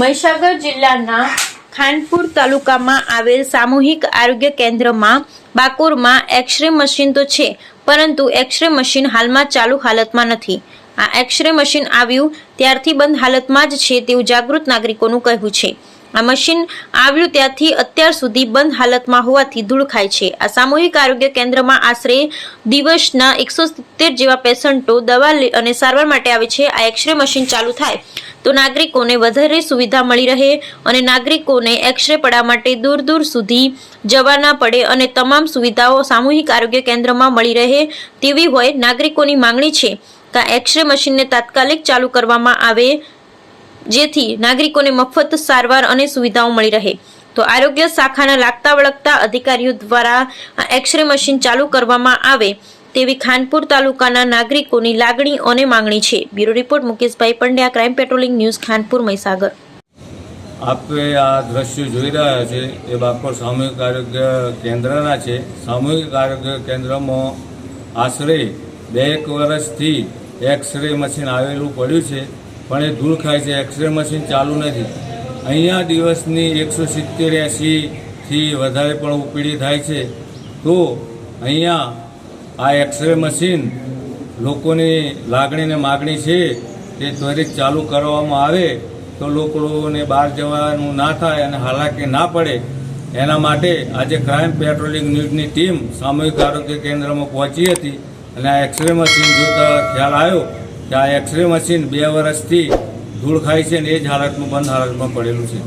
મહીસાગર જિલ્લાના ખાનપુર તાલુકામાં આવેલ સામૂહિક આરોગ્ય કેન્દ્રમાં બાકોરમાં એક્સરે મશીન તો છે, પરંતુ એક્સરે મશીન હાલમાં ચાલુ હાલતમાં નથી. આ એક્સરે મશીન આવ્યું ત્યારથી બંધ હાલતમાં જ છે તેવું જાગૃત નાગરિકોનું કહેવું છે. આ મશીન આવ્યું ત્યારથી અત્યાર સુધી બંધ હાલતમાં હોવાથી ધૂળ ખાય છે. આ સામૂહિક આરોગ્ય કેન્દ્રમાં આશરે દિવસના એકસો સિત્તેર જેવા પેશન્ટો દવા અને સારવાર માટે આવે છે. આ એક્સરે મશીન ચાલુ થાય તો નાગરિકોને વધારે સુવિધા મળી રહે અને નાગરિકોને એક્સરે પડા માટે દૂર દૂર સુધી જવા ના પડે અને તમામ સુવિધાઓ સામૂહિક આરોગ્ય કેન્દ્રમાં મળી રહે તેવી હોય નાગરિકોની માંગણી છે કે એક્સરે મશીનને તાત્કાલિક ચાલુ કરવામાં આવે, જેથી નાગરિકોને મફત, સારવાર અને સુવિધાઓ મળી રહે. તો આરોગ્ય શાખાના લાગતા વળગતા અધિકારીઓ દ્વારા એક્સરે મશીન ચાલુ કરવામાં આવે તેવી ખાનપુર તાલુકાના નાગરિકોની લાગણી અને માંગણી છે. Bureau report Mukeshbhai Pandya, crime patrolling news, Khanpur, Mahisagar. આપે આ દ્રશ્યો જોઈ રહ્યા છે. એ બાકોર સામૂહિક આરોગ્ય કેન્દ્રના છે. સામૂહિક આરોગ્ય કેન્દ્રમાં આશરે બે એક વર્ષથી એક્સરે મશીન આવેલું પડ્યું છે, પણ એ ધૂળ ખાય છે. એક્સરે મશીન ચાલુ નથી. અહીંયા દિવસની એકસો સિત્તેર એંસીથી વધારે પણ ઉપીડી થાય છે. તો અહીંયા આ એક્સરે મશીન લોકોની લાગણી ને માગણી છે તે ત્વરિત ચાલુ કરવામાં આવે તો લોકોને બહાર જવાનું ના થાય અને હાલાકી ના પડે. એના માટે આજે ક્રાઇમ પેટ્રોલિંગ ન્યૂઝની ટીમ સામૂહિક આરોગ્ય કેન્દ્રમાં પહોંચી હતી અને આ એક્સરે મશીન જોતા ખ્યાલ આવ્યો કે આ એક્સરે મશીન બે વર્ષથી ધૂળ ખાય છે ને એ જ હાલતમાં બંધ હાલતમાં પડેલું છે.